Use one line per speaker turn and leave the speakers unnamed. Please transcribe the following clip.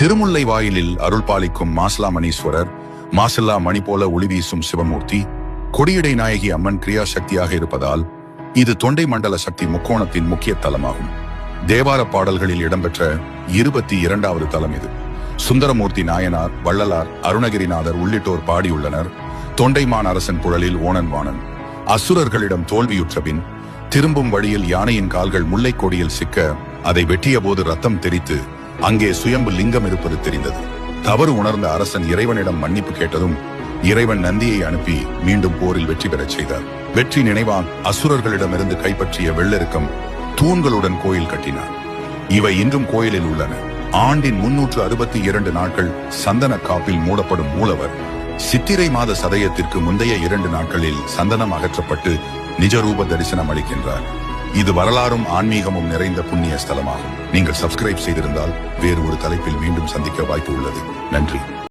திருமுல்லை வாயிலில் அருள் பாலிக்கும் மாசிலாமணீஸ்வரர் மாசில்லா மணி போல ஒளி வீசும் சிவமூர்த்தி கொடியடை நாயகி அம்மன் கிரியா சக்தியாக இருப்பதால் இது தொண்டை மண்டல சக்தி முக்கோணத்தின் முக்கிய தலமாகும். தேவார பாடல்களில் இடம்பெற்ற இருபத்தி இரண்டாவது தலம் இது. சுந்தரமூர்த்தி நாயனார் வள்ளலார் அருணகிரிநாதர் உள்ளிட்டோர் பாடியுள்ளனர். தொண்டைமான் அரசன் புழலில் ஓணன் வாணன். அசுரர்களிடம் தோல்வியுற்ற பின் திரும்பும் வழியில் யானையின் கால்கள் முல்லைக் கொடியில் சிக்க அதை வெட்டிய போது ரத்தம் தெரித்து அங்கே சுயம்பு லிங்கம் இருப்பது தெரிந்தது. தவறு உணர்ந்த அரசன் இறைவனிடம் மன்னிப்பு கேட்டதும் இறைவன் நந்தியை அனுப்பி மீண்டும் போரில் வெற்றி பெறச் செய்தார். வெற்றி நினைவான் அசுரர்களிடமிருந்து கைப்பற்றிய வெள்ளெருக்கம் தூண்களுடன் கோயில் கட்டினார் இவை இன்றும் கோயிலில் உள்ளன. ஆண்டின் முன்னூற்று அறுபத்தி இரண்டு நாட்கள் சந்தன காப்பில் மூடப்படும் மூலவர் சித்திரை மாத சதயத்திற்கு முந்தைய இரண்டு நாட்களில் சந்தனம் அகற்றப்பட்டு நிஜரூப தரிசனம் அளிக்கின்றார். இது வரலாறும் ஆன்மீகமும் நிறைந்த புண்ணிய ஸ்தலமாகும். நீங்கள் சப்ஸ்கிரைப் செய்திருந்தால் வேறு ஒரு தலைப்பில் மீண்டும் சந்திக்க வாய்ப்பு உள்ளது. நன்றி.